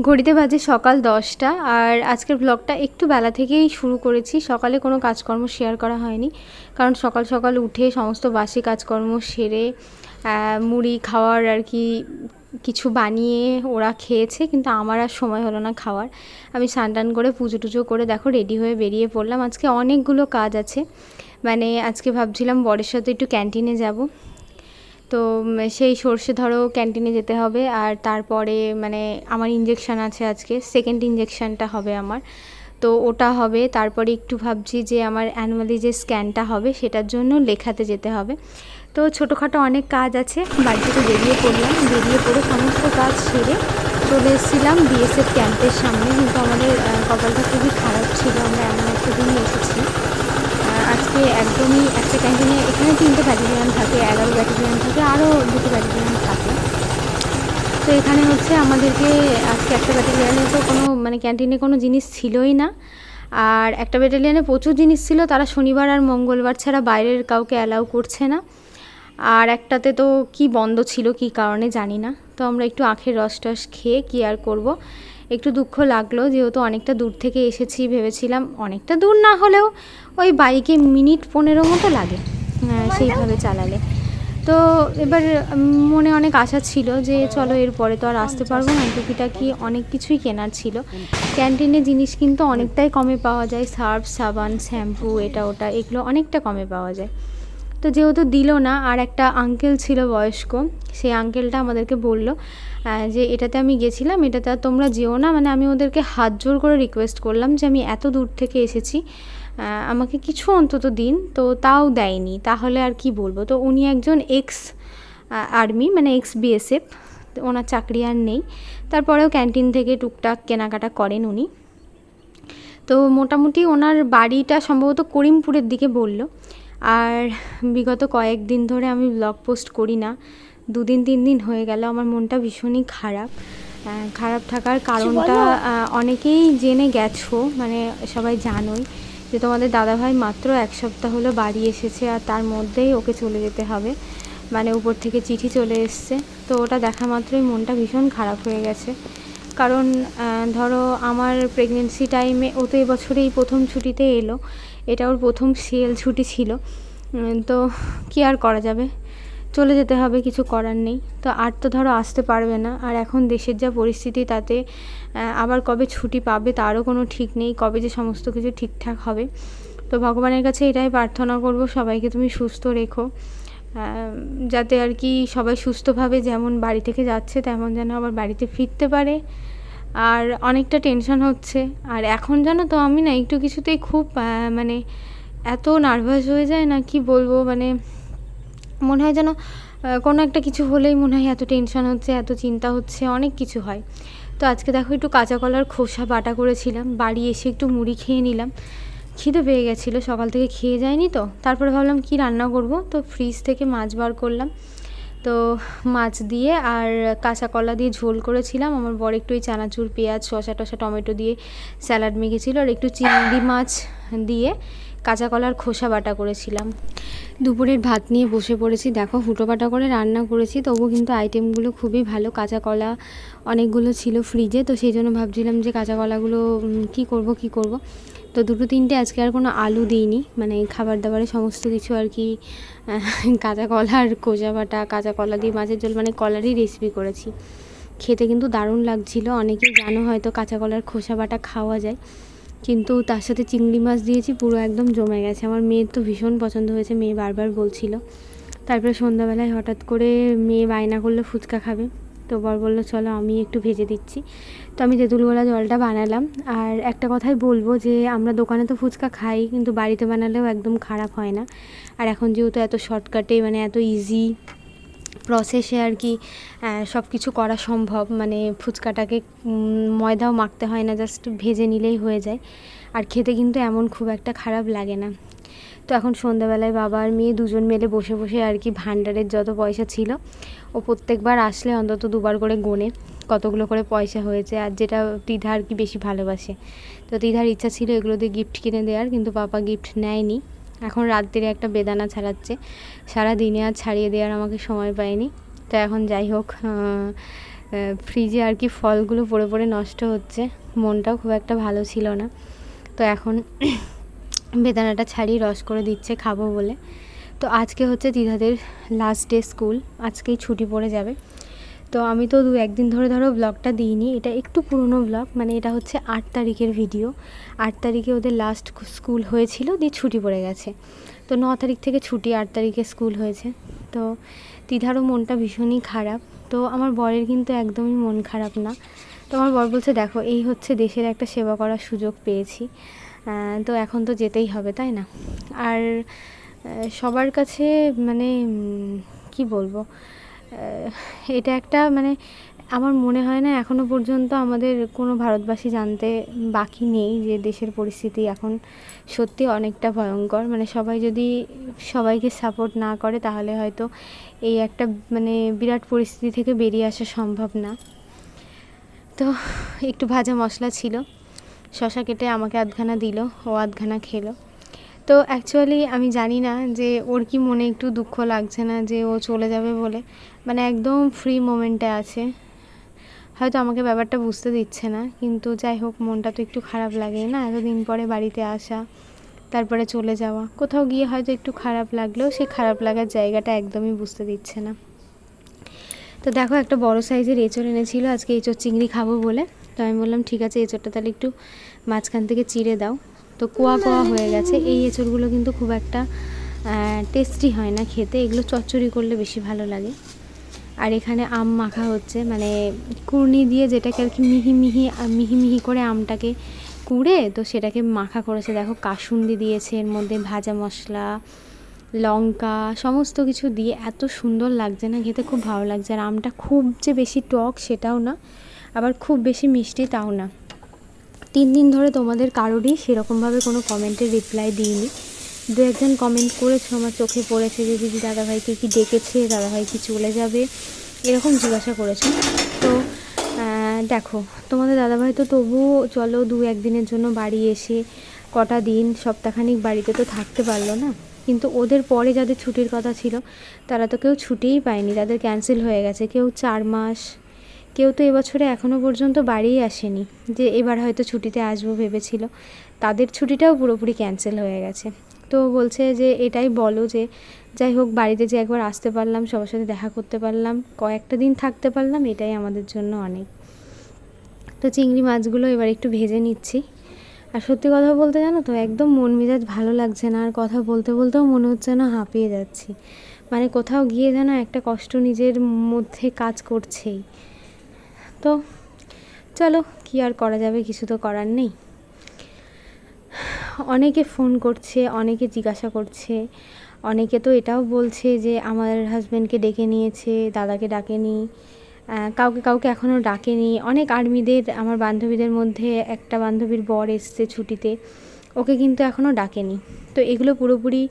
ঘড়িতে বাজে সকাল দশটা আর আজকের ব্লগটা একটু বেলা থেকেই শুরু করেছি। সকালে কোনো কাজকর্ম শেয়ার করা হয়নি। কারণ সকাল সকাল উঠে সমস্ত বাসি কাজকর্ম সেরে মুড়ি খাওয়ার আর কি কিছু বানিয়ে ওরা খেয়েছে, কিন্তু আমার আর সময় হলো না খাওয়ার। আমি স্নান করে পুজো টুজো করে দেখো রেডি হয়ে বেরিয়ে পড়লাম। আজকে অনেকগুলো কাজ আছে। মানে আজকে ভাবছিলাম বরের সাথে একটু ক্যান্টিনে যাব। তো সেই সর্ষে ধরো ক্যান্টিনে যেতে হবে। আর তারপরে মানে আমার ইঞ্জেকশান আছে আজকে সেকেন্ড ইঞ্জেকশানটা হবে আমার। তো ওটা হবে, তারপরে একটু ভাবছি যে আমার অ্যানুয়ালি যে স্ক্যানটা হবে সেটার জন্য লেখাতে যেতে হবে। তো ছোটোখাটো অনেক কাজ আছে বাড়ি থেকে বেরিয়ে পড়লাম, বেরিয়ে পড়ে সমস্ত কাজ সেরে চলে এসেছিলাম বিএসএফ ক্যাম্পের সামনে। কিন্তু আমাদের কপালটা খুবই খারাপ ছিল, আমরা এমন একটা দিনই এসেছি। আজকে একদমই একটা ক্যান্টিনে এখানে তিনটে ব্যাটালিয়ান থাকে এগারো ব্যাটালিয়ান থাকে আরও দুটো ব্যাটালিয়ান থাকে। তো এখানে হচ্ছে আমাদেরকে আজকে একটা ব্যাটালিয়ানে তো কোনো মানে ক্যান্টিনে কোনো জিনিস ছিলই না। আর একটা ব্যাটালিয়ানে প্রচুর জিনিস ছিল, তারা শনিবার আর মঙ্গলবার ছাড়া বাইরের কাউকে অ্যালাউ করছে না। আর একটাতে তো কি বন্ধ ছিল, কি কারণে জানি না। তো আমরা একটু আখের রস টস খেয়ে কি আর করব? একটু দুঃখ লাগল যেহেতু অনেকটা দূর থেকে এসেছি ভেবেছিলাম অনেকটা দূর না হলেও ওই বাইকে মিনিট পনেরো মতো লাগে সেইভাবে চালালে। তো এবার মনে অনেক আশা ছিল যে চলো এরপরে তো আর আসতে পারব না টুকিটাকি অনেক কিছুই কেনার ছিল। ক্যান্টিনে জিনিস কিন্তু অনেকটাই কমে পাওয়া যায় সার্ফ সাবান শ্যাম্পু এটা ওটা এগুলো অনেকটা কমে পাওয়া যায়। তো যেহেতু দিল না, আর একটা আঙ্কেল ছিল বয়স্ক, সেই আঙ্কেলটা আমাদেরকে বলল যে এটাতে আমি গেছিলাম, এটাতে আর তোমরা যেও না মানে আমি ওদেরকে হাত জোর করে রিকোয়েস্ট করলাম যে আমি এত দূর থেকে এসেছি আমাকে কিছু অন্তত দিন, তো তাও দেয়নি, তাহলে আর কি বলব? তো উনি একজন এক্স আর্মি মানে এক্স বিএসএফ ওনার চাকরি আর নেই, তারপরেও ক্যান্টিন থেকে টুকটাক কেনাকাটা করেন উনি। তো মোটামুটি ওনার বাড়িটা সম্ভবত করিমপুরের দিকে বলল। আর বিগত কয়েকদিন ধরে আমি ব্লগ পোস্ট করি না। দুদিন তিন দিন হয়ে গেল আমার মনটা ভীষণই খারাপ। খারাপ থাকার কারণটা অনেকেই জেনে গেছো মানে সবাই জানোই যে তোমাদের দাদাভাই মাত্র এক সপ্তাহ হলো বাড়ি এসেছে আর তার মধ্যেই ওকে চলে যেতে হবে। মানে উপর থেকে চিঠি চলে এসছে। তো ওটা দেখা মাত্রই মনটা ভীষণ খারাপ হয়ে গেছে। কারণ ধরো আমার প্রেগনেন্সি টাইমে ও তো এবছরেই প্রথম ছুটিতে এলো। এটা ওর প্রথম সিএল ছুটি ছিল। তো কী আর করা যাবে? চলে যেতে হবে, কিছু করার নেই। তো আর তো ধরো আসতে পারবে না। আর এখন দেশের যা পরিস্থিতি, তাতে আবার কবে ছুটি পাবে তারও কোনো ঠিক নেই, কবে যে সমস্ত কিছু ঠিকঠাক হবে। তো ভগবানের কাছে এটাই প্রার্থনা করব, সবাইকে তুমি সুস্থ রেখো। যাতে আর কি সবাই সুস্থভাবে যেমন বাড়ি থেকে যাচ্ছে, তেমন যেন আবার বাড়িতে ফিরতে পারে। আর অনেকটা টেনশন হচ্ছে। আর এখন জানো তো আমি না একটু কিছুতেই খুব মানে এত নার্ভাস হয়ে যায় না কি বলব মানে মনে হয় যেন কোনো একটা কিছু হলেই মনে হয় এত টেনশন হচ্ছে, এত চিন্তা হচ্ছে, অনেক কিছু হয়। তো আজকে দেখো একটু কাঁচা কলার খোসা বাটা করেছিলাম, বাড়ি এসে একটু মুড়ি খেয়ে নিলাম। খিদে পেয়ে গেছিল, সকাল থেকে খেয়ে যায়নি তো, তারপরে ভাবলাম কি রান্না করব, তো ফ্রিজ থেকে মাছ বার করলাম। তো মাছ দিয়ে আর কাঁচা কলা দিয়ে ঝোল করেছিলাম। আমার বর একটু ওই চানাচুর, পেঁয়াজ, শসা টসা, টমেটো দিয়ে স্যালাড মেখেছিল আর একটু চিংড়ি মাছ দিয়ে কাঁচা কলার খোসা বাটা করেছিলাম। দুপুরের ভাত নিয়ে বসে পড়েছি। দেখো হুটো পাটা করে রান্না করেছি তবু কিন্তু আইটেমগুলো খুবই ভালো। কাঁচা কলা অনেকগুলো ছিল ফ্রিজে তো সেই জন্য ভাবছিলাম যে কাঁচা কলাগুলো কী করব কী করব? তো দুটো তিনটে আজকে আর কোনো আলু দিইনি। মানে খাবার দাবারে সমস্ত কিছু আর কি কাঁচা কলা আর কোজা বাটা, কাঁচা কলা দিয়ে মাছের ঝোল মানে কলারই রেসিপি করেছি। খেতে কিন্তু দারুণ লাগছিল। অনেকেই জানো হয়তো কাঁচা কলার খোসা বাটা খাওয়া যায়, কিন্তু তার সাথে চিংড়ি মাছ দিয়েছি, পুরো একদম জমে গেছে। আমার মেয়ের তো ভীষণ পছন্দ হয়েছে, মেয়ে বারবার বলছিল। তারপরে সন্ধ্যাবেলায় হঠাৎ করে মেয়ে বায়না করল, ফুচকা খাবে। তো বর বলল, চলো আমি একটু ভেজে দিচ্ছি। তো আমি তেঁতুল গোলা জলটা বানালাম। আর একটা কথাই বলব যে, আমরা দোকানে তো ফুচকা খাই, কিন্তু বাড়িতে বানালেও একদম খারাপ হয় না। আর এখন যেহেতু এত শর্টকাটে মানে এত ইজি প্রসেসে আর কি সব কিছু করা সম্ভব মানে ফুচকাটাকে ময়দাও মাখতে হয় না জাস্ট ভেজে নিলেই হয়ে যায়। আর খেতে কিন্তু এমন খুব একটা খারাপ লাগে না। তো এখন সন্ধ্যাবেলায় বাবা আর মেয়ে দুজন মিলে বসে বসে আর কি ভান্ডারের যত পয়সা ছিল ও প্রত্যেকবার আসলে অন্তত দুবার করে গোনে কতগুলো করে পয়সা হয়েছে আর যেটা তীধা আর কি বেশি ভালোবাসে। তো তীধার ইচ্ছা ছিল এগুলো দিয়ে গিফট কিনে দেওয়ার কিন্তু পাপা গিফট নেয়নি। এখন রাত্রিরে একটা বেদানা ছাড়াচ্ছে। সারা দিনে আর ছাড়িয়ে দেওয়ার আমাকে সময় পায়নি। তো এখন যাই হোক ফ্রিজে আর কি ফলগুলো পড়ে পড়ে নষ্ট হচ্ছে। মনটাও খুব একটা ভালো ছিল না। তো এখন বেদানাটা ছাড়িয়ে রস করে দিচ্ছে খাব বলে। তো আজকে হচ্ছে দিদাদের লাস্ট ডে স্কুল আজকেই ছুটি পড়ে যাবে। তো আমি তো দু একদিন ধরে ধরো ব্লগটা দিইনি, এটা একটু পুরনো ব্লগ মানে এটা হচ্ছে আট তারিখের ভিডিও আট তারিখে ওদের লাস্ট স্কুল হয়েছিল, দিয়ে ছুটি পড়ে গেছে। তো ন তারিখ থেকে ছুটি, আট তারিখে স্কুল হয়েছে। তো দিদারও মনটা ভীষণই খারাপ। তো আমার বরের কিন্তু একদমই মন খারাপ না। তো আমার বর বলছে, দেখো, এই হচ্ছে দেশের একটা সেবা করার সুযোগ পেয়েছি। তো এখন তো যেতেই হবে, তাই না? আর সবার কাছে মানে কি বলব? এটা একটা মানে আমার মনে হয় না এখনও পর্যন্ত আমাদের কোনো ভারতবাসী জানতে বাকি নেই যে দেশের পরিস্থিতি এখন সত্যি অনেকটা ভয়ঙ্কর। মানে সবাই যদি সবাইকে সাপোর্ট না করে, তাহলে হয়তো এই একটা মানে বিরাট পরিস্থিতি থেকে বেরিয়ে আসা সম্ভব না। তো একটু ভাজা মশলা ছিল। শশা কেটে আমাকে আধখানা দিল, ও আধখানা খেলো। তো অ্যাকচুয়ালি আমি জানি না যে ওর কি মনে একটু দুঃখ লাগছে না যে ও চলে যাবে বলে। মানে একদম ফ্রি মোমেন্টে আছে। হয়তো আমাকে ব্যাপারটা বুঝতে দিচ্ছে না, কিন্তু যাই হোক, মনটা তো একটু খারাপ লাগে না, এতদিন পরে বাড়িতে আসা, তারপরে চলে যাওয়া। কোথাও গিয়ে হয়তো একটু খারাপ লাগলেও সে খারাপ লাগার জায়গাটা একদমই বুঝতে দিচ্ছে না। তো দেখো, একটা বড় সাইজের এঁচড় এনেছিল, আজকে এঁচড় চিংড়ি খাব বলে। তো আমি বললাম, ঠিক আছে, এঁচড়টা তাহলে একটু মাঝখান থেকে চিড়ে দাও। তো কোয়া কোয়া হয়ে গেছে। এই এঁচড়গুলো কিন্তু খুব একটা টেস্টি হয় না খেতে। এগুলো চচ্চড়ি করলে বেশি ভালো লাগে। আর এখানে আম মাখা হচ্ছে মানে কুর্নি দিয়ে যেটাকে আর কি মিহি মিহি মিহি মিহি করে আমটাকে কুড়ে, তো সেটাকে মাখা করেছে। দেখো কাসুন্দি দিয়েছে, এর মধ্যে ভাজা মশলা, লঙ্কা, সমস্ত কিছু দিয়ে এত সুন্দর লাগছে না খেতে, খুব ভালো লাগছে। আর আমটা খুব যে বেশি টক সেটাও না, আবার খুব বেশি মিষ্টি তাও না। তিন দিন ধরে তোমাদের কারোরই সেরকমভাবে কোনো কমেন্টের রিপ্লাই দিইনি। দু একজন কমেন্ট করেছ, আমার চোখে পড়েছে যে, দিদি, দাদাভাইকে কি ডেকেছে? দাদাভাই কি চলে যাবে? এরকম জিজ্ঞাসা করেছ। তো দেখো, তোমাদের দাদাভাই তো তবুও চলো দু একদিনের জন্য বাড়ি এসে কটা দিন, সপ্তাহখানিক বাড়িতে তো থাকতে পারল না। কিন্তু ওদের পরে যাদের ছুটির কথা ছিল, তারা তো কেউ ছুটিই পায়নি। তাদের ক্যান্সেল হয়ে গেছে। কেউ চার মাস কেউ তো এবছরে এখনও পর্যন্ত বাড়িই আসেনি। যে এবার হয়তো ছুটিতে আসব ভেবেছিল। তাদের ছুটিটাও পুরোপুরি ক্যান্সেল হয়ে গেছে। তো বলছে যে এটাই বলো যে, যাই হোক বাড়িতে যে একবার আসতে পারলাম, সবার সাথে দেখা করতে পারলাম, কয়েকটা দিন থাকতে পারলাম, এটাই আমাদের জন্য অনেক। তো চিংড়ি মাছগুলো এবার একটু ভেজে নিচ্ছি। আর সত্যি কথা বলতে জানো তো, একদম মন মেজাজ ভালো লাগছে না, আর কথা বলতে বলতেও মনে হচ্ছে না হাঁপিয়ে যাচ্ছি। মানে কোথাও গিয়ে যেন একটা কষ্ট নিজের মধ্যে কাজ করছেই। তো চলো, কি আর করা যাবে? কিছু তো করার নেই। অনেকে ফোন করছে, অনেকে জিজ্ঞাসা করছে। অনেকে তো এটাও বলছে যে, আমার হাজব্যান্ডকে ডেকে নিয়েছে, দাদাকে ডাকেনি। কাউকে কাউকে এখনও ডাকেনি। অনেক আর্মিদের, আমার বান্ধবীদের মধ্যে একটা বান্ধবীর বর এসছে ছুটিতে। ওকে কিন্তু এখনও ডাকেনি। তো এগুলো পুরোপুরি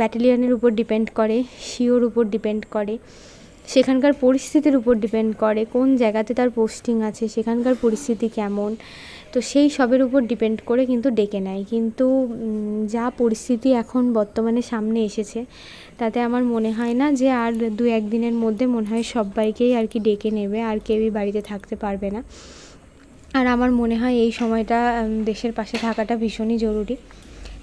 ব্যাটালিয়নের উপর ডিপেন্ড করে শিওর উপর ডিপেন্ড করে। সেখানকার পরিস্থিতির উপর ডিপেন্ড করে, কোন জায়গাতে তার পোস্টিং আছে, সেখানকার পরিস্থিতি কেমন। তো সেই সবের উপর ডিপেন্ড করে কিন্তু ডেকে নেয়। কিন্তু যা পরিস্থিতি এখন বর্তমানে সামনে এসেছে, তাতে আমার মনে হয় না যে আর দু একদিনের মধ্যে মনে হয় সবাইকেই আর কি ডেকে নেবে, আর কেউই বাড়িতে থাকতে পারবে না। আর আমার মনে হয় এই সময়টা দেশের পাশে থাকাটা ভীষণই জরুরি।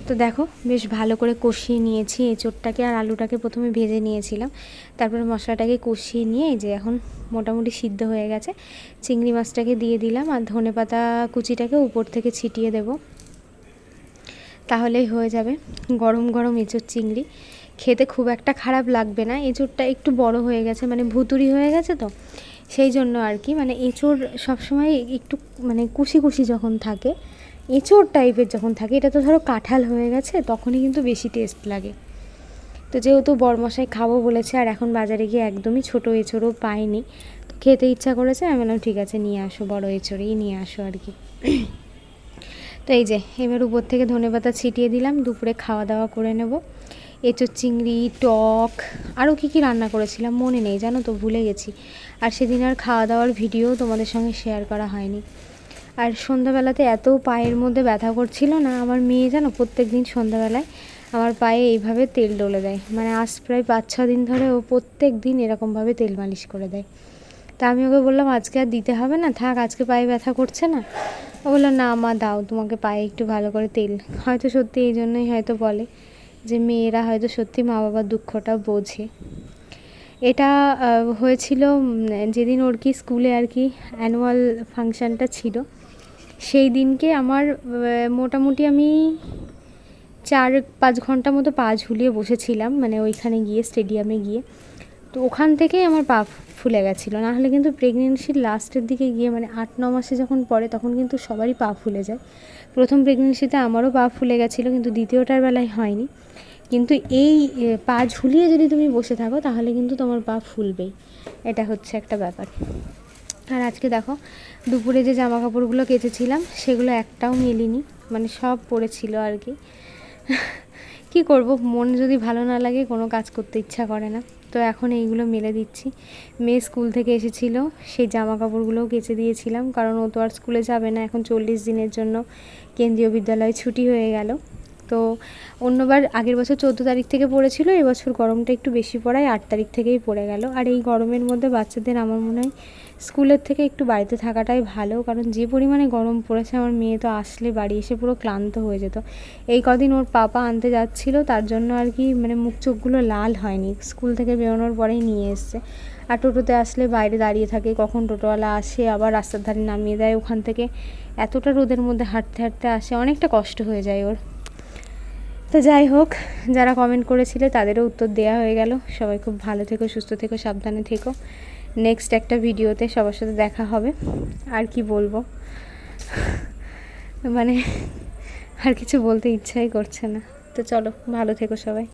তো দেখো, বেশ ভালো করে কষিয়ে নিয়েছি। এঁচোড়টাকে আর আলুটাকে প্রথমে ভেজে নিয়েছিলাম। তারপরে মশলাটাকে কষিয়ে নিয়ে যে এখন মোটামুটি সিদ্ধ হয়ে গেছে, চিংড়ি মাছটাকে দিয়ে দিলাম আর ধনে পাতা কুচিটাকে উপর থেকে ছিটিয়ে দেব। তাহলেই হয়ে যাবে গরম গরম এঁচোড় চিংড়ি। খেতে খুব একটা খারাপ লাগবে না, এঁচোড়টা একটু বড় হয়ে গেছে মানে ভুতুরি হয়ে গেছে তো। সেই জন্য আর কি মানে এঁচোড় সবসময় একটু মানে কুশি কুশি যখন থাকে এঁচোড় টাইপের যখন থাকে, এটা তো ধরো কাঁঠাল হয়ে গেছে, তখনই কিন্তু বেশি টেস্ট লাগে। তো যেহেতু বরমশাই খাব বলেছে, আর এখন বাজারে গিয়ে একদমই ছোটো এঁচোড়ও পাইনি, তো খেতে ইচ্ছা করেছে, আমি বললাম, ঠিক আছে, নিয়ে আসো, বড়ো এঁচোড়েই নিয়ে আসো আর কি। তো এই যে, এবার উপর থেকে ধনে পাতা ছিটিয়ে দিলাম, দুপুরে খাওয়া দাওয়া করে নেব। এঁচোর চিংড়ি, টক, আরও কী কী রান্না করেছিলাম মনে নেই, জানো তো, ভুলে গেছি। আর সেদিন আর খাওয়া দাওয়ার ভিডিও তোমাদের সঙ্গে শেয়ার করা হয়নি। আর সন্ধ্যাবেলাতে এত পায়ের মধ্যে ব্যথা করছিল না, আমার মেয়ে জানো প্রত্যেক দিন সন্ধ্যাবেলায় আমার পায়ে এইভাবে তেল ডলে দেয়। মানে আজ প্রায় পাঁচ, ছ দিন ধরে ও প্রত্যেক দিন এরকমভাবে তেল মালিশ করে দেয়। তা আমি ওকে বললাম, আজকে আর দিতে হবে না, থাক, আজকে পায়ে ব্যথা করছে না। ও বলল, না মা, দাও, তোমাকে পায়ে একটু ভালো করে তেল। হয়তো সত্যি এই জন্যই হয়তো বলে যে মেয়েরা হয়তো সত্যি মা বাবার দুঃখটা বোঝে। এটা হয়েছিল যেদিন ওর কি স্কুলে আর কি অ্যানুয়াল ফাংশানটা ছিল সেই দিনকে আমার মোটামুটি আমি চার পাঁচ ঘণ্টা মতো পা ঝুলিয়ে বসেছিলাম মানে ওইখানে গিয়ে স্টেডিয়ামে গিয়ে। তো ওখান থেকেই আমার পা ফুলে গেছিল। নাহলে কিন্তু প্রেগনেন্সির লাস্টের দিকে গিয়ে মানে আট, ন মাসে যখন পড়ে, তখন কিন্তু সবারই পা ফুলে যায়। প্রথম প্রেগনেন্সিতে আমারও পা ফুলে গেছিল, কিন্তু দ্বিতীয়টার বেলায় হয়নি। কিন্তু এই পা ঝুলিয়ে যদি তুমি বসে থাকো, তাহলে কিন্তু তোমার পা ফুলবেই। এটা হচ্ছে একটা ব্যাপার। আর আজকে দেখো, দুপুরে যে জামা কাপড়গুলো কেচেছিলাম, সেগুলো একটাও মেলিনি মানে সব পড়েছিল আর কি। কি করব, মন যদি ভালো না লাগে, কোনো কাজ করতে ইচ্ছা করে না। তো এখন এইগুলো মেলে দিচ্ছি। মেয়ে স্কুল থেকে এসেছিল, সেই জামা কাপড়গুলোও কেচে দিয়েছিলাম, কারণ ও তো আর স্কুলে যাবে না, এখন চল্লিশ দিনের জন্য কেন্দ্রীয় বিদ্যালয়ে ছুটি হয়ে গেল। তো অন্যবার আগের বছর চোদ্দ তারিখ থেকে পড়েছিল এবছর গরমটা একটু বেশি পড়ায় আট তারিখ থেকেই পড়ে গেল। আর এই গরমের মধ্যে বাচ্চাদের আমার মনে হয় স্কুলের থেকে একটু বাড়িতে থাকাটাই ভালো, কারণ যে পরিমাণে গরম পড়েছে, আমার মেয়ে তো আসলে বাড়ি এসে পুরো ক্লান্ত হয়ে যেত। এই কদিন ওর পাপা আনতে যাচ্ছিল, তার জন্য আর কি মানে মুখ চোখগুলো লাল হয়নি। স্কুল থেকে বেরোনোর পরেই নিয়ে এসছে। আর টোটোতে আসলে বাইরে দাঁড়িয়ে থাকে, কখন টোটোওয়ালা আসে, আবার রাস্তার ধারে নামিয়ে দেয়। ওখান থেকে এতটা রোদের মধ্যে হাঁটতে হাঁটতে আসে, অনেকটা কষ্ট হয়ে যায় ওর। তো যাই হোক, যারা কমেন্ট করেছিলে তাদেরও উত্তর দেওয়া হয়ে গেল। সবাই খুব ভালো থেকো, সুস্থ থেকো, সাবধানে থেকো। নেক্সট একটা ভিডিওতে সবার সাথে দেখা হবে। আর কি বলব? মানে আর কিছু বলতে ইচ্ছাই করছে না। তো চলো, ভালো থেকো সবাই।